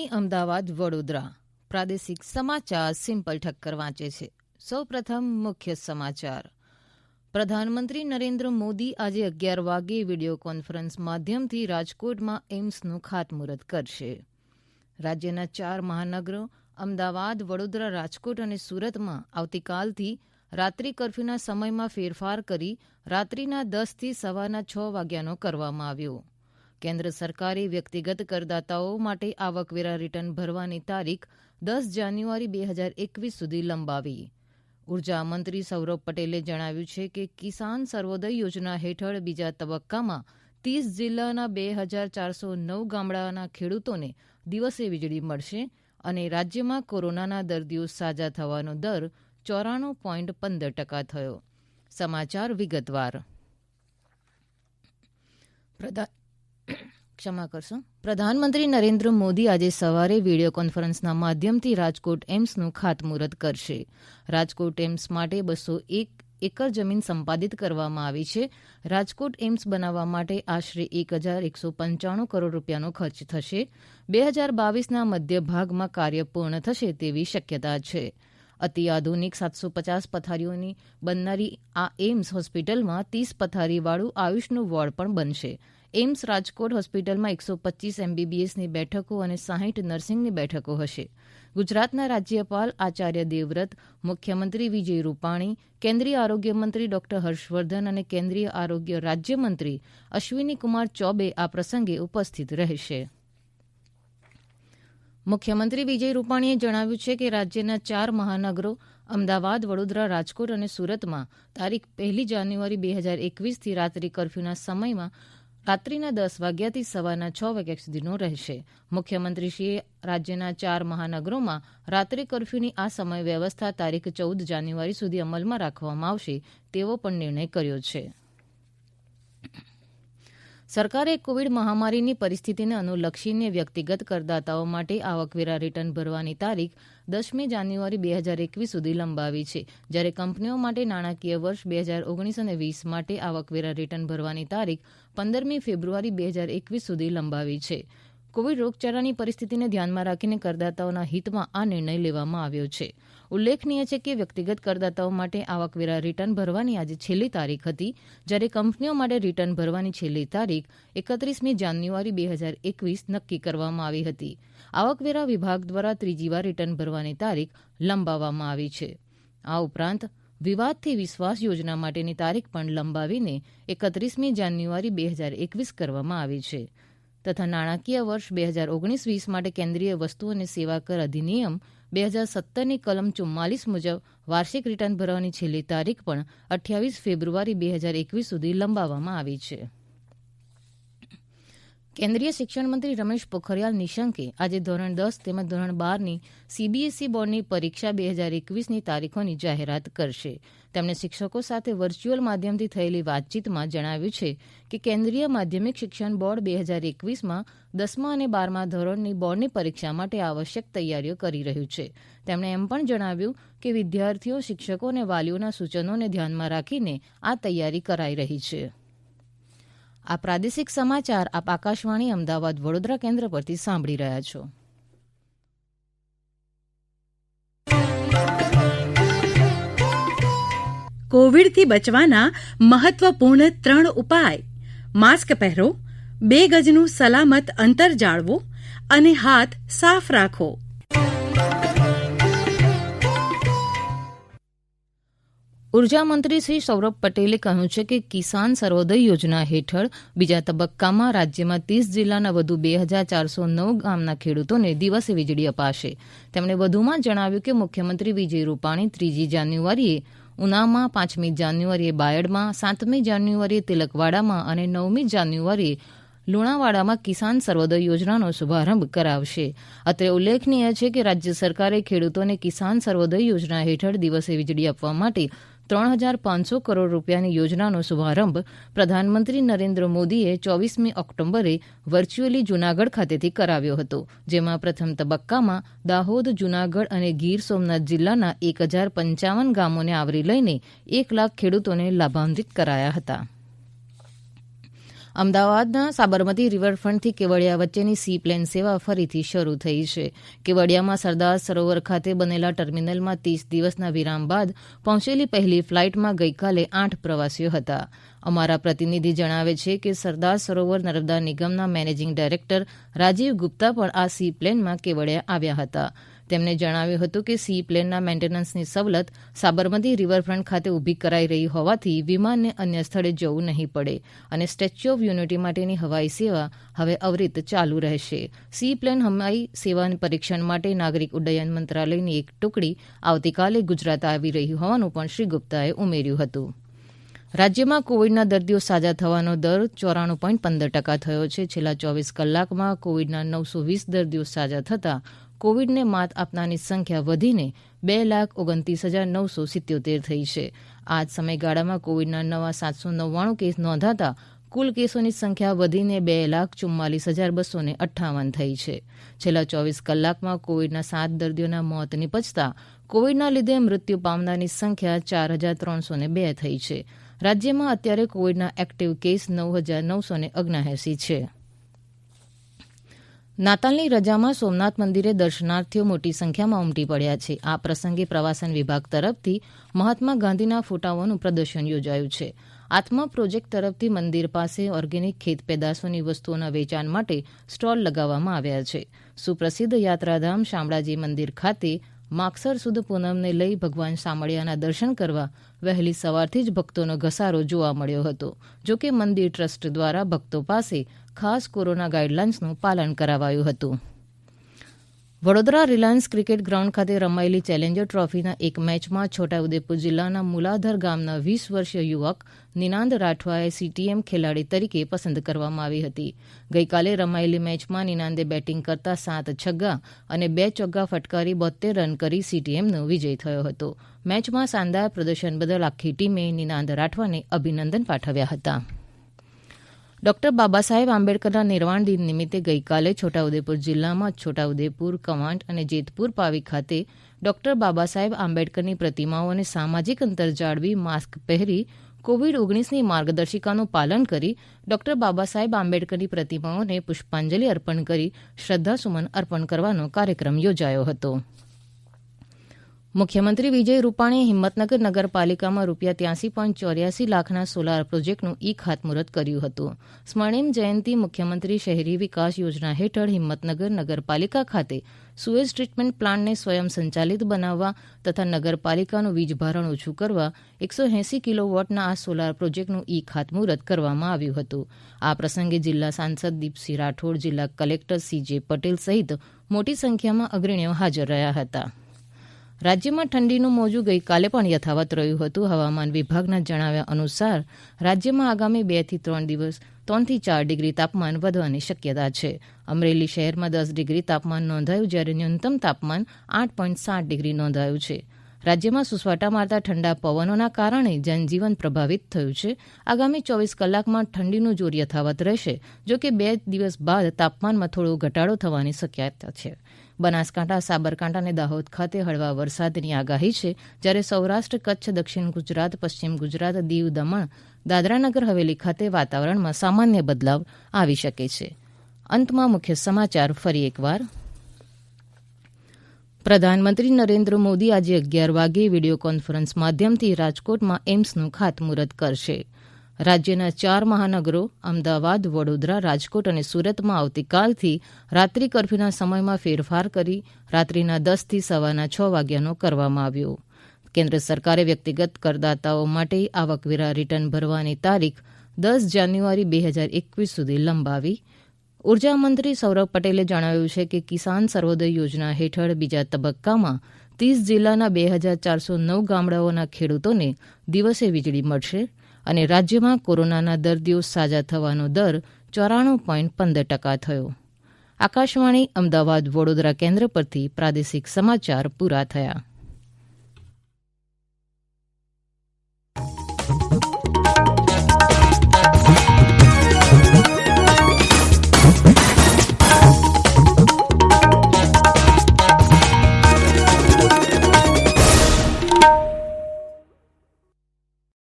આકાશવાણી અમદાવાદ વડોદરા. પ્રાદેશિક સમાચાર સિમ્પલ ઠક્કર વાંચે છે. સૌપ્રથમ મુખ્ય સમાચાર. પ્રધાનમંત્રી નરેન્દ્ર મોદી આજે અગિયાર વાગે વીડિયો કોન્ફરન્સ માધ્યમથી રાજકોટમાં એઇમ્સનું ખાતમુહૂર્ત કરશે. રાજ્યના ચાર મહાનગરો, અમદાવાદ, વડોદરા, રાજકોટ અને સુરતમાં આવતીકાલથી રાત્રિ કરફ્યુના સમયમાં ફેરફાર કરી રાત્રિના દસથી સવારના છ વાગ્યાનો કરવામાં આવ્યો. કેન્દ્ર સરકારે વ્યક્તિગત કરદાતાઓ માટે આવકવેરા રિટર્ન ભરવાની તારીખ દસ જાન્યુઆરી બે હજાર એકવીસ સુધી લંબાવી. ઊર્જા મંત્રી સૌરભ પટેલે જણાવ્યું છે કે કિસાન સર્વોદય યોજના હેઠળ બીજા તબક્કામાં ત્રીસ જિલ્લાના બે હજાર ચારસો નવ ગામડાના ખેડૂતોને દિવસે વીજળી મળશે અને રાજ્યમાં કોરોનાના દર્દીઓ સાજા થવાનો દર ચોરાણું પોઈન્ટ પંદર ટકા થયો. સમાચાર વિગતવાર. ક્ષમા કરશો. પ્રધાનમંત્રી નરેન્દ્ર મોદી આજે સવારે વીડિયો કોન્ફરન્સના માધ્યમથી રાજકોટ એમ્સનું ખાતમુહૂર્ત કરશે. રાજકોટ એમ્સ માટે બસો એક એકર જમીન સંપાદિત કરવામાં આવી છે. રાજકોટ એમ્સ બનાવવા માટે આશરે એક હજાર એકસો પંચાણું કરોડ રૂપિયાનો ખર્ચ થશે. બે હજાર બાવીસના મધ્ય ભાગમાં કાર્ય પૂર્ણ થશે તેવી શક્યતા છે. અતિ આધુનિક સાતસો પચાસ પથારીઓની બનનારી આ એમ્સ હોસ્પિટલમાં ત્રીસ પથારીવાળું આયુષનું વોર્ડ પણ બનશે. એમ્સ રાજકોટ હોસ્પિટલમાં એકસો પચીસ એમબીબીએસની બેઠકો અને સાહીઠ નર્સિંગની બેઠકો હશે. ગુજરાતના રાજ્યપાલ આચાર્ય દેવવ્રત, મુખ્યમંત્રી વિજય રૂપાણી, કેન્દ્રીય આરોગ્ય ડોક્ટર હર્ષવર્ધન અને કેન્દ્રીય આરોગ્ય રાજ્યમંત્રી અશ્વિની ચૌબે આ પ્રસંગે ઉપસ્થિત રહેશે. મુખ્યમંત્રી વિજય રૂપાણીએ જણાવ્યું છે કે રાજ્યના ચાર મહાનગરો અમદાવાદ, વડોદરા, રાજકોટ અને સુરતમાં તારીખ પહેલી જાન્યુઆરી બે હજાર એકવીસથી રાત્રિ કરફ્યુના સમયમાં રાત્રિના દસ વાગ્યાથી સવારના છ વાગ્યા સુધીનો રહેશે. મુખ્યમંત્રીશ્રીએ રાજ્યના ચાર મહાનગરોમાં રાત્રિ કરફ્યુની આ સમય વ્યવસ્થા તારીખ ચૌદ જાન્યુઆરી સુધી અમલમાં રાખવામાં આવશે તેવો પણ નિર્ણય કર્યો છે. સરકારે કોવિડ મહામારીની પરિસ્થિતિને અનુલક્ષીને વ્યક્તિગત કરદાતાઓ માટે આવકવેરા રિટર્ન ભરવાની તારીખ દસમી જાન્યુઆરી બે હજાર એકવીસ સુધી લંબાવી છે. જ્યારે કંપનીઓ માટે નાણાકીય વર્ષ બે હજાર ઓગણીસ અને વીસ માટે આવકવેરા રિટર્ન ભરવાની તારીખ પંદરમી ફેબ્રુઆરી બે હજાર એકવીસ સુધી લંબાવી છે. કોવિડ રોગચાળાની પરિસ્થિતિને ધ્યાનમાં રાખીને કરદાતાઓના હિતમાં આ નિર્ણય લેવામાં આવ્યો છે. ઉલ્લેખનીય છે કે વ્યક્તિગત કરદાતાઓ માટે આવકવેરા રિટર્ન ભરવાની આજે છેલ્લી તારીખ હતી, જ્યારે કંપનીઓ માટે રિટર્ન ભરવાની છેલ્લી તારીખ એકત્રીસમી જાન્યુઆરી બે હજાર એકવીસ નક્કી કરવામાં આવી હતી. આવકવેરા વિભાગ દ્વારા ત્રીજીવાર રિટર્ન ભરવાની તારીખ લંબાવવામાં આવી છે. આ ઉપરાંત, વિવાદથી વિશ્વાસ યોજના માટેની તારીખ પણ લંબાવીને એકત્રીસમી જાન્યુઆરી બે હજાર એકવીસ કરવામાં આવી છે. તથા નાણાકીય વર્ષ બે હજાર ઓગણીસ વીસ માટે કેન્દ્રીય વસ્તુ અને સેવા કર અધિનિયમ બે હજાર સત્તરની કલમ ચુમ્માલીસ મુજબ વાર્ષિક રિટર્ન ભરવાની છેલ્લી તારીખ પણ અઠ્યાવીસ ફેબ્રુઆરી બે હજાર એકવીસ સુધી લંબાવવામાં આવી છે. કેન્દ્રીય શિક્ષણ મંત્રી રમેશ પોખરિયાલ નિશંકે આજે ધોરણ દસ તેમજ ધોરણ બારની સીબીએસઈ બોર્ડની પરીક્ષા બે હજાર એકવીસની તારીખોની જાહેરાત કરશે. તેમણે શિક્ષકો સાથે વર્ચ્યુઅલ માધ્યમથી થયેલી વાતચીતમાં જણાવ્યું છે કે કેન્દ્રીય માધ્યમિક શિક્ષણ બોર્ડ બે હજાર એકવીસમાં દસમા અને બારમા ધોરણની બોર્ડની પરીક્ષા માટે આવશ્યક તૈયારીઓ કરી રહ્યું છે. તેમણે એમ પણ જણાવ્યું કે વિદ્યાર્થીઓ, શિક્ષકો અને વાલીઓના સૂચનોને ધ્યાનમાં રાખીને આ તૈયારી કરાઈ રહી છે. આ પ્રાદેશિક સમાચાર આપ આકાશવાણી અમદાવાદ વડોદરા કેન્દ્ર પરથી સાંભળી રહ્યા છો. કોવિડથી બચવાના મહત્વપૂર્ણ ત્રણ ઉપાય. માસ્ક પહેરો, બે ગજનું સલામત અંતર જાળવો અને હાથ સાફ રાખો. ઊર્જા મંત્રી શ્રી સૌરભ પટેલે કહ્યું છે કે કિસાન સર્વોદય યોજના હેઠળ બીજા તબક્કામાં રાજ્યમાં ત્રીસ જિલ્લાના વધુ બે હજાર ચારસો નવ ગામના ખેડૂતોને દિવસે વીજળી અપાશે. તેમણે વધુમાં જણાવ્યું કે મુખ્યમંત્રી વિજય રૂપાણી ત્રીજી જાન્યુઆરીએ ઉનામાં, પાંચમી જાન્યુઆરીએ બાયડમાં, સાતમી જાન્યુઆરીએ તિલકવાડામાં અને નવમી જાન્યુઆરીએ લુણાવાડામાં કિસાન સર્વોદય યોજનાનો શુભારંભ કરાવશે. અત્રે ઉલ્લેખનીય છે કે રાજ્ય સરકારે ખેડૂતોને કિસાન સર્વોદય યોજના હેઠળ દિવસે વીજળી આપવા માટે ત્રણ હજાર પાંચસો કરોડ રૂપિયાની યોજનાનો શુભારંભ પ્રધાનમંત્રી નરેન્દ્ર મોદીએ ચોવીસમી ઓક્ટોબરે વર્ચ્યુઅલી જૂનાગઢ ખાતેથી કરાવ્યો હતો, જેમાં પ્રથમ તબક્કામાં દાહોદ, જૂનાગઢ અને ગીર સોમનાથ જિલ્લાના એક હજાર પંચાવન ગામોને આવરી લઈને એક લાખ ખેડૂતોને લાભાન્વિત કરાયા હતા. અમદાવાદના સાબરમતી રિવરફ્રન્ટથી કેવડિયા વચ્ચેની સી પ્લેન સેવા ફરીથી શરૂ થઈ છે. કેવડિયામાં સરદાર સરોવર ખાતે બનેલા ટર્મિનલમાં ત્રીસ દિવસના વિરામ બાદ પહોંચેલી પહેલી ફ્લાઇટમાં ગઈકાલે આઠ પ્રવાસીઓ હતા. અમારા પ્રતિનિધિ જણાવે છે કે સરદાર સરોવર નર્મદા નિગમના મેનેજિંગ ડાયરેક્ટર રાજીવ ગુપ્તા પણ આ સી પ્લેનમાં કેવડિયા આવ્યા હતા. તેમણે જણાવ્યું હતું કે સી પ્લેનના મેન્ટેનન્સની સવલત સાબરમતી રિવરફ્રન્ટ ખાતે ઊભી કરાઈ રહી હોવાથી વિમાનને અન્ય સ્થળે જવું નહીં પડે અને સ્ટેચ્યુ ઓફ યુનિટી માટેની હવાઈ સેવા હવે અવિરત ચાલુ રહેશે. સી પ્લેન હવાઈ સેવા પરીક્ષણ માટે નાગરિક ઉડ્ડયન મંત્રાલયની એક ટુકડી આવતીકાલે ગુજરાત આવી રહી હોવાનું પણ શ્રી ગુપ્તાએ ઉમેર્યું હતું. રાજ્યમાં કોવિડના દર્દીઓ સાજા થવાનો દર ચોરાણું પોઈન્ટ પંદર ટકા થયો છે. છેલ્લા ચોવીસ કલાકમાં કોવિડના નવસો વીસ દર્દીઓ સાજા થતાં કોવિડને માત આપનારની સંખ્યા વધીને બે લાખ ઓગણત્રીસ હજાર નવસો સિત્યોતેર થઈ છે. આ જ સમયગાળામાં કોવિડના નવા સાતસો નવ્વાણું કેસ નોંધાતા કુલ કેસોની સંખ્યા વધીને બે લાખ ચુમ્માલીસ હજાર બસો ને અઠ્ઠાવન થઈ છે. છેલ્લા ચોવીસ કલાકમાં કોવિડના સાત દર્દીઓના મોત નિપજતા કોવિડના લીધે મૃત્યુ પામનારની સંખ્યા ચાર હજાર ત્રણસો ને બે થઈ છે. રાજ્યમાં અત્યારે કોવિડના એક્ટિવ કેસ નવ હજાર નવસો ને ઓગણએંસી છે. નાતાલની રજામાં સોમનાથ મંદિરે દર્શનાર્થીઓ મોટી સંખ્યામાં ઉમટી પડ્યા છે. આ પ્રસંગે પ્રવાસન વિભાગ તરફથી મહાત્મા ગાંધીના ફોટાઓનું પ્રદર્શન યોજાયું છે. આત્મા પ્રોજેક્ટ તરફથી મંદિર પાસે ઓર્ગેનિક ખેત પેદાશોની વસ્તુઓના વેચાણ માટે સ્ટોલ લગાવવામાં આવ્યા છે. સુપ્રસિદ્ધ યાત્રાધામ શામળાજી મંદિર ખાતે માગસર સુદ પૂનમને લઈ ભગવાન શામળિયાના દર્શન કરવા વહેલી સવારથી જ ભક્તોનો ઘસારો જોવા મળ્યો હતો. જોકે મંદિર ટ્રસ્ટ દ્વારા ભક્તો પાસે ખાસ કોરોના ગાઈડલાઇન્સનું પાલન કરાવાયું હતું. વડોદરા રિલાયન્સ ક્રિકેટ ગ્રાઉન્ડ ખાતે રમાયેલી ચેલેન્જર ટ્રોફીના એક મેચમાં છોટાઉદેપુર જિલ્લાના મુલાધર ગામના વીસ વર્ષીય યુવક નિનાંદ રાઠવાએ સીટીએમ ખેલાડી તરીકે પસંદ કરવામાં આવી હતી. ગઈકાલે રમાયેલી મેચમાં નિનાંદે બેટિંગ કરતા સાત છગ્ગા અને બે ચોગ્ગા ફટકારી બોતેર રન કરી સીટીએમનો વિજય થયો હતો. મેચમાં શાનદાર પ્રદર્શન બદલ આખી ટીમે નિનાંદ રાઠવાને અભિનંદન પાઠવ્યા હતા. ડોક્ટર બાબાસાહેબ આંબેડકરના નિર્વાણ દિન નિમિત્તે ગઈકાલે છોટાઉદેપુર જિલ્લામાં છોટાઉદેપુર, કવાંટ અને જેતપુર પાવી ખાતે ડોક્ટર બાબા સાહેબ આંબેડકરની પ્રતિમાઓને સામાજિક અંતર જાળવી માસ્ક પહેરી કોવિડ ઓગણીસની માર્ગદર્શિકાનું પાલન કરી ડોક્ટર બાબા સાહેબ આંબેડકરની પ્રતિમાઓને પુષ્પાંજલિ અર્પણ કરી શ્રદ્ધાસુમન અર્પણ કરવાનો કાર્યક્રમ યોજાયો હતો. મુખ્યમંત્રી વિજય રૂપાણીએ હિંમતનગર નગરપાલિકામાં રૂપિયા ત્યાંસી પોઈન્ટ ચોર્યાસી લાખના સોલાર પ્રોજેક્ટનું ઈ ખાતમુહૂર્ત કર્યું હતું. સ્વર્ણિમ જયંતિ મુખ્યમંત્રી શહેરી વિકાસ યોજના હેઠળ હિંમતનગર નગરપાલિકા ખાતે સુએજ ટ્રીટમેન્ટ પ્લાન્ટને સ્વયં સંચાલિત બનાવવા તથા નગરપાલિકાનું વીજભારણ ઓછું કરવા એકસો એંસી કિલોવોટના આ સોલાર પ્રોજેક્ટનું ઈ ખાતમુહૂર્ત કરવામાં આવ્યું હતું. આ પ્રસંગે જિલ્લા સાંસદ દીપસિંહ રાઠોડ, જિલ્લા કલેક્ટર સી જે પટેલ સહિત મોટી સંખ્યામાં અગ્રણીઓ હાજર રહ્યા હતા. રાજ્યમાં ઠંડીનું મોજું ગઈકાલે પણ યથાવત રહ્યું હતું. હવામાન વિભાગના જણાવ્યા અનુસાર રાજ્યમાં આગામી બેથી ત્રણ દિવસ ત્રણથી ચાર ડિગ્રી તાપમાન વધવાની શક્યતા છે. અમરેલી શહેરમાં દસ ડિગ્રી તાપમાન નોંધાયું, જ્યારે ન્યૂનતમ તાપમાન આઠ પોઈન્ટ સાત ડિગ્રી નોંધાયું છે. રાજ્યમાં સુસવાટા મારતા ઠંડા પવનોના કારણે જનજીવન પ્રભાવિત થયું છે. આગામી ચોવીસ કલાકમાં ઠંડીનું જોર યથાવત રહેશે જો કે બે દિવસ બાદ તાપમાનમાં થોડો ઘટાડો થવાની શક્યતા છે. બનાસકાંઠા, સાબરકાંઠા અને દાહોદ ખાતે હળવા વરસાદની આગાહી છે. જ્યારે સૌરાષ્ટ્ર, કચ્છ, દક્ષિણ ગુજરાત, પશ્ચિમ ગુજરાત, દીવ, દમણ, દાદરાનગર, હવેલી ખાતે વાતાવરણમાં સામાન્ય બદલાવ આવી શકે છે. અંતમાં મુખ્ય સમાચાર ફરી એકવાર. પ્રધાનમંત્રી નરેન્દ્ર મોદી આજે અગિયાર વાગે વીડિયો કોન્ફરન્સ માધ્યમથી રાજકોટમાં એમ્સનું ખાતમુહૂર્ત કરશે. રાજ્યના ચાર મહાનગરો, અમદાવાદ, વડોદરા, રાજકોટ અને સુરતમાં આવતીકાલથી રાત્રિ કરફ્યુના સમયમાં ફેરફાર કરી રાત્રિના દસથી સવારના છ વાગ્યાનો કરવામાં આવ્યો. કેન્દ્ર સરકારે વ્યક્તિગત કરદાતાઓ માટે આવકવેરા રિટર્ન ભરવાની તારીખ દસ જાન્યુઆરી બે હજાર એકવીસ સુધી લંબાવી. ઊર્જા મંત્રી સૌરભ પટેલે જણાવ્યું છે કે કિસાન સર્વોદય યોજના હેઠળ બીજા તબક્કામાં ત્રીસ જિલ્લાના બે હજાર ચારસો નવ ગામડાઓના ખેડૂતોને દિવસે વીજળી મળશે. અને રાજ્યમાં કોરોનાના દર્દીઓ સાજા થવાનો દર ચોરાણું પોઈન્ટ પંદર ટકા થયો. આકાશવાણી અમદાવાદ વડોદરા કેન્દ્ર પરથી પ્રાદેશિક સમાચાર પૂરા થયા.